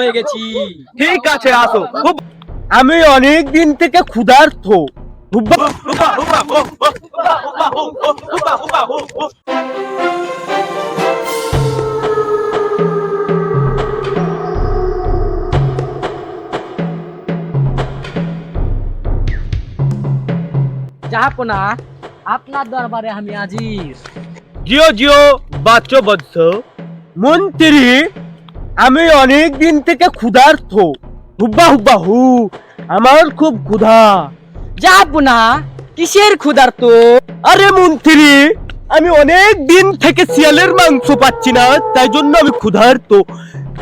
হয়ে গেছি। ঠিক আছে আসো। আমি অনেক দিন থেকে ক্ষুধার্থ জাহাপনা আপনার দরবারে আমি আজির জিও জিও বাচ্চ বৎস মন্ত্রী আমি অনেক দিন থেকে ক্ষুধার্থ হুব্বা হুব্বা হু আমার খুব ক্ষুধা। জাহাপনা কিসের ক্ষুধার্ত? আরে মন্ত্রী আমি অনেক দিন থেকে শিয়ালের মাংস পাচ্ছি না তাই জন্য আমি ক্ষুধার্ত।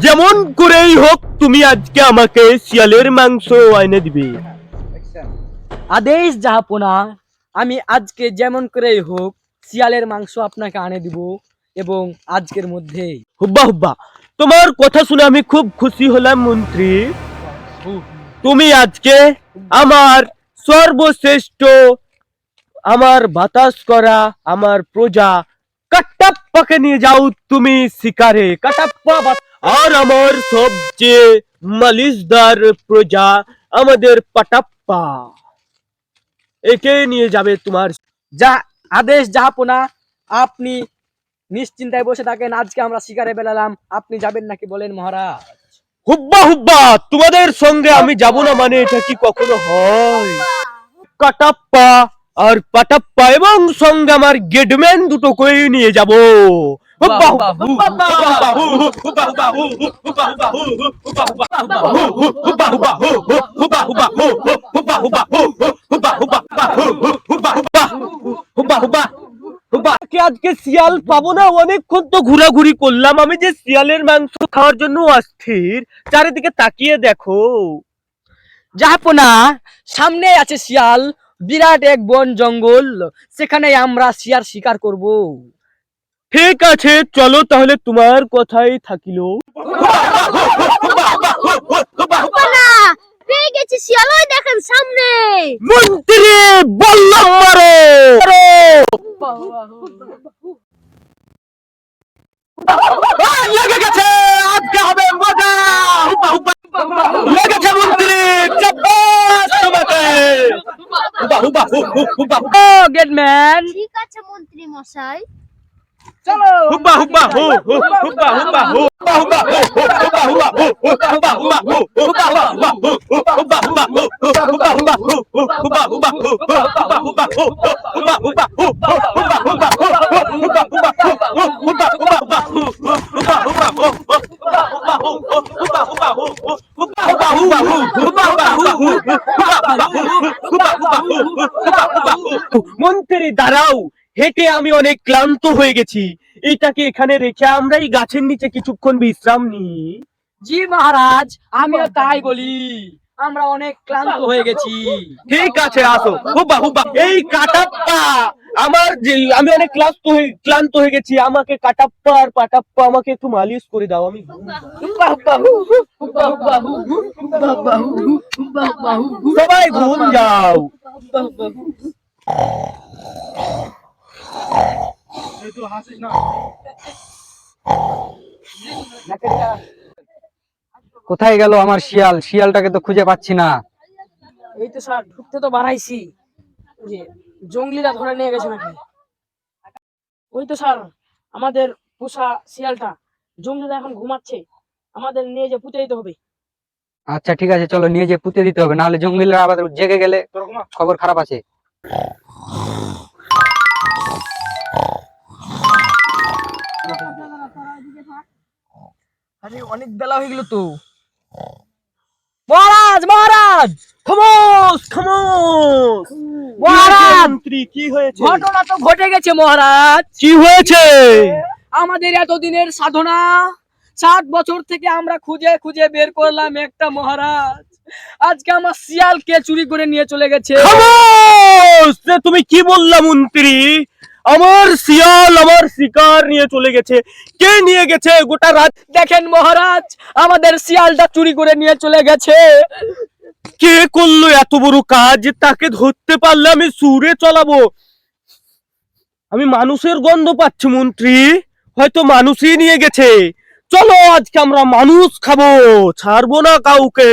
যেমন করেই হোক তুমি আজকে আমাকে শিয়ালের মাংস এনে দিবে। আদেশ জাহাপনা আমি আজকে যেমন করেই হোক শিয়ালের মাংস আপনাকে আনে দিব। এবং আজকের মধ্যেই হুব্বা হুব্বা, তোমার কথা শুনে আমি খুব খুশি হলাম, মন্ত্রী। তুমি আজকে আমার সর্বশ্রেষ্ঠ, আমার বাতাস করা, আমার প্রজা কাটাপ্পাকে নিয়ে যাও তুমি শিকারে। কাটাপ্পা আর আমার সবচেয়ে মালিশদার প্রজা আমাদের পাটাপ্পা। একে নিয়ে যাবে তোমার যা আদেশ জাহাপনা আপনি নিশ্চিন্তায় বসে থাকেন আজকে আমরা শিকারে বেলালাম আপনি যাবেন নাকি বলেন মহারাজ হুব্বা হুব্বা তোমাদের সঙ্গে আমি যাব না মানে এটা কি কখনো হয় কাটাপ্পা আর পাটাপ্পা এবং সঙ্গে আমার গেটম্যান দুটো করে নিয়ে যাব হুব্বা হুব্বা আজকে আজকে শিয়াল পাবো না। অনেকক্ষণ তো ঘোরাঘুরি করলাম। আমি যে শিয়ালের মাংস খাওয়ার জন্য অস্থির চারিদিকে তাকিয়ে দেখো। যাব না সামনে আছে শিয়াল বিরাট এক বন জঙ্গল। সেখানে আমরা শিয়ার শিকার করব। ঠিক আছে চলো তাহলে তোমার কথাই থাকিল। লেগে গেছে আজকে হবে মজা মন্ত্রী চাব্বাস তোমাকে হুপা হুপা হুপা হুপা গেট ম্যান ঠিক আছে মন্ত্রী হু মন্ত্রী, দাঁড়াও। হেঁটে আমি অনেক ক্লান্ত হয়ে গেছি। এটাকে এখানে রেখে আমরা এই গাছের নিচে কিছুক্ষণ বিশ্রাম নিই। জি মহারাজ, আমিও তাই বলি। আমরা অনেক ক্লান্ত হয়ে গেছি। ঠিক আছে আসো। হুব্বা হুব্বা। এই কাটাপ্পা আমার যে আমি অনেক ক্লান্ত হয়ে ক্লান্ত হয়ে গেছি। আমাকে কাটাপ্পা আর পাটাপ্পা আমাকে একটু মালিশ করে দাও আমি সবাই ঘুম যাও। কোথায় গেল আমার শিয়াল? শিয়ালটাকে তো খুঁজে পাচ্ছি না। এই তো স্যার ঢুকতে তো বাড়াইছি। জঙ্গলিরা ধরে নিয়ে গেছে নাকি? ওই তো স্যার আমাদের পোষা শিয়ালটা জঙ্গলিরা এখন ঘুমাচ্ছে। আমাদের নিয়ে যে পুঁতে দিতে হবে। আচ্ছা ঠিক আছে চলো নিয়ে যে পুঁতে দিতে হবে। নাহলে জঙ্গলিরা আবার জেগে গেলে খবর খারাপ আছে। আরে অনেক বেলা হয়ে গেল তো। মহারাজ মহারাজ! খামোশ খামোশ! মহারাজ! কি হয়েছে? ঘটনা তো ঘটে গেছে মহারাজ। কি হয়েছে? আমাদের এতদিনের সাধনা সাত বছর থেকে আমরা খুঁজে খুঁজে বের করলাম একটা মহারাজ। আজকে আমার শিয়ালকে চুরি করে নিয়ে চলে গেছে। তুমি কি বললা মন্ত্রী? আমার শিয়াল আমার শিকার নিয়ে চলে গেছে। কে নিয়ে গেছে? গোটা রাত দেখেন মহারাজ আমাদের শিয়ালটা চুরি করে নিয়ে চলে গেছে। কে করল এত বড় কাজ? তাকে ধরতে পারলে আমি সুরে চলাবো। আমি মানুষের গন্ধ পাচ্ছি মন্ত্রী। হয়তো মানুষই নিয়ে গেছে। চলো আজকে আমরা মানুষ খাব ছাড়বো না কাউকে।